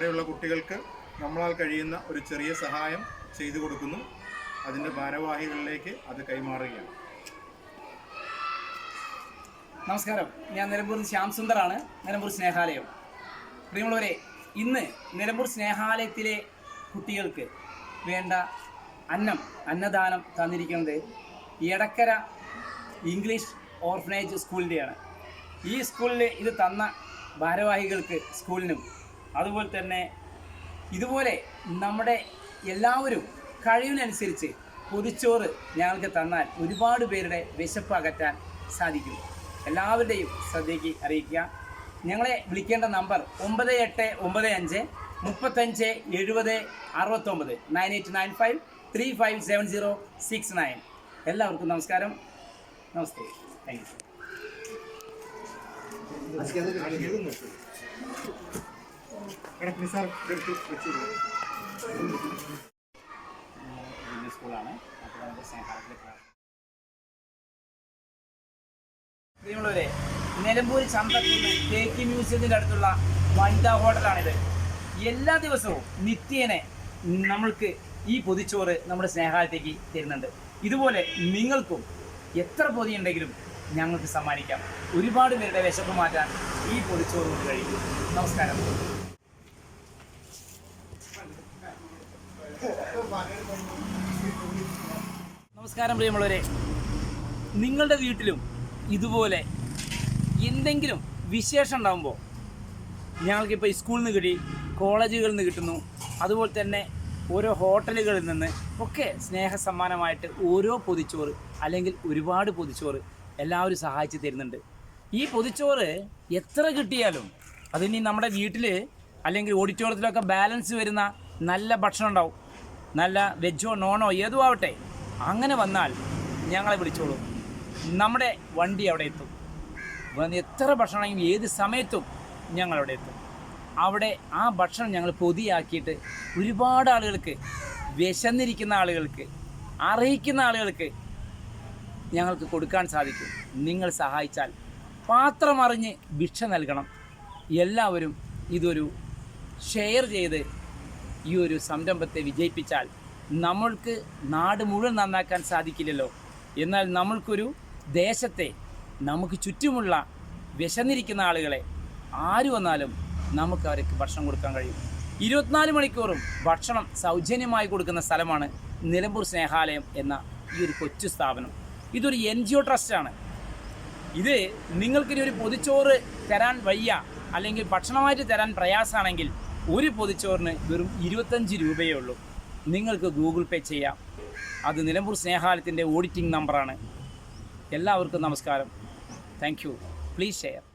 അവിടെയുള്ള കുട്ടികൾക്ക് നമ്മളാൽ കഴിയുന്ന ഒരു ചെറിയ സഹായം ചെയ്തു കൊടുക്കുന്നു. അതിന്റെ ഭാരവാഹികളിലേക്ക് അത് കൈമാറുകയാണ്. നമസ്കാരം. ഞാൻ നിലമ്പൂർ ശ്യാം സുന്ദറാണ്. നിലമ്പൂർ സ്നേഹാലയം. പ്രിയമുള്ളവരെ ഇന്ന് നിലമ്പൂർ സ്നേഹാലയത്തിലെ കുട്ടികൾക്ക് വേണ്ട അന്നം അന്നദാനം തന്നിരിക്കുന്നത് എടക്കര ഇംഗ്ലീഷ് ഓർഫനേജ് സ്കൂളിന്റെയാണ്. ഈ സ്കൂളിൽ ഇത് തന്ന ഭാരവാഹികൾക്ക് സ്കൂളിനും അതുപോലെ തന്നെ ഇതുപോലെ നമ്മുടെ എല്ലാവരും കഴിവിനനുസരിച്ച് പൊതിച്ചോറ് ഞങ്ങൾക്ക് തന്നാൽ ഒരുപാട് പേരുടെ വിശപ്പ് അകറ്റാൻ സാധിക്കും. എല്ലാവരുടെയും ശ്രദ്ധയ്ക്ക് അറിയിക്കുക. ഞങ്ങളെ വിളിക്കേണ്ട നമ്പർ ഒമ്പത് എട്ട് ഒമ്പത് അഞ്ച് മുപ്പത്തഞ്ച് എഴുപത് അറുപത്തൊമ്പത് nine eight nine five three five seven zero six nine. എല്ലാവർക്കും നമസ്കാരം. നമസ്തേ. Thank you. സ്കൂളാണ്. അപ്പോൾ നമുക്ക് സ്നേഹാലയത്തിലേക്ക് പ്രിയമുള്ളവരെ നിലമ്പൂർ ചന്തത്തിൽ തേക്ക് മ്യൂസിയത്തിന്റെ അടുത്തുള്ള വനിതാ ഹോട്ടലാണിത്. എല്ലാ ദിവസവും നിത്യേനെ നമ്മൾക്ക് ഈ പൊതിച്ചോറ് നമ്മുടെ സ്നേഹാലത്തേക്ക് തരുന്നുണ്ട്. ഇതുപോലെ നിങ്ങൾക്കും എത്ര പൊതിയുണ്ടെങ്കിലും ഞങ്ങൾക്ക് സമ്മാനിക്കാം. ഒരുപാട് പേരുടെ വിശപ്പ് മാറ്റാൻ ഈ പൊതിച്ചോറ് കൊണ്ട് കഴിയും. നമസ്കാരം. നമസ്കാരം പ്രിയമുള്ളവരെ. നിങ്ങളുടെ വീട്ടിലും ഇതുപോലെ എന്തെങ്കിലും വിശേഷം ഉണ്ടാകുമ്പോൾ ഞങ്ങൾക്കിപ്പോൾ സ്കൂളിൽ നിന്ന് കിട്ടി കോളേജുകളിൽ നിന്ന് കിട്ടുന്നു. അതുപോലെ തന്നെ ഓരോ ഹോട്ടലുകളിൽ നിന്ന് ഒക്കെ സ്നേഹസമ്മാനമായിട്ട് ഓരോ പൊതിച്ചോറ് അല്ലെങ്കിൽ ഒരുപാട് പൊതിച്ചോറ് എല്ലാവരും സഹായിച്ച് തരുന്നുണ്ട്. ഈ പൊതിച്ചോറ് എത്ര കിട്ടിയാലും അതിനി നമ്മുടെ വീട്ടിൽ അല്ലെങ്കിൽ ഓഡിറ്റോറിയത്തിലൊക്കെ ബാലൻസ് വരുന്ന നല്ല ഭക്ഷണം ഉണ്ടാവും. നല്ല വെജോ നോണോ ഏതോ ആവട്ടെ. അങ്ങനെ വന്നാൽ ഞങ്ങളെ വിളിച്ചോളൂ. നമ്മുടെ വണ്ടി അവിടെ എത്തും. വന്ന് എത്ര ഭക്ഷണമെങ്കിലും ഏത് സമയത്തും ഞങ്ങളവിടെ എത്തും. അവിടെ ആ ഭക്ഷണം ഞങ്ങൾ പൊതിയാക്കിയിട്ട് ഒരുപാട് ആളുകൾക്ക് വിശന്നിരിക്കുന്ന ആളുകൾക്ക് അറിയിക്കുന്ന ആളുകൾക്ക് ഞങ്ങൾക്ക് കൊടുക്കാൻ സാധിക്കും. നിങ്ങൾ സഹായിച്ചാൽ പാത്രം അറിഞ്ഞ് ഭിക്ഷ നൽകണം. എല്ലാവരും ഇതൊരു ഷെയർ ചെയ്ത് ഈ ഒരു സംരംഭത്തെ വിജയിപ്പിച്ചാൽ നമ്മൾക്ക് നാട് മുഴുവൻ നന്നാക്കാൻ സാധിക്കില്ലല്ലോ. എന്നാൽ നമ്മൾക്കൊരു ദേശത്തെ നമുക്ക് ചുറ്റുമുള്ള വിശന്നിരിക്കുന്ന ആളുകളെ ആര് വന്നാലും നമുക്ക് അവർക്ക് ഭക്ഷണം കൊടുക്കാൻ കഴിയും. ഇരുപത്തിനാല് മണിക്കൂറും ഭക്ഷണം സൗജന്യമായി കൊടുക്കുന്ന സ്ഥലമാണ് നിലമ്പൂർ സ്നേഹാലയം എന്ന ഈ ഒരു കൊച്ചു സ്ഥാപനം. ഇതൊരു എൻ ജി ഒ ട്രസ്റ്റാണ് ഇത് നിങ്ങൾക്കിനി ഒരു പൊതിച്ചോറ് തരാൻ വയ്യ അല്ലെങ്കിൽ ഭക്ഷണമായിട്ട് തരാൻ പ്രയാസമാണെങ്കിൽ ഒരു പൊതിച്ചോറിന് വെറും ഇരുപത്തഞ്ച് രൂപയേ ഉള്ളൂ. നിങ്ങൾക്ക് ഗൂഗിൾ പേ ചെയ്യാം. അത് നിലമ്പൂർ സ്നേഹാലയത്തിന്റെ ഓഡിറ്റിംഗ് നമ്പറാണ്. എല്ലാവർക്കും നമസ്കാരം. Thank you. Please share.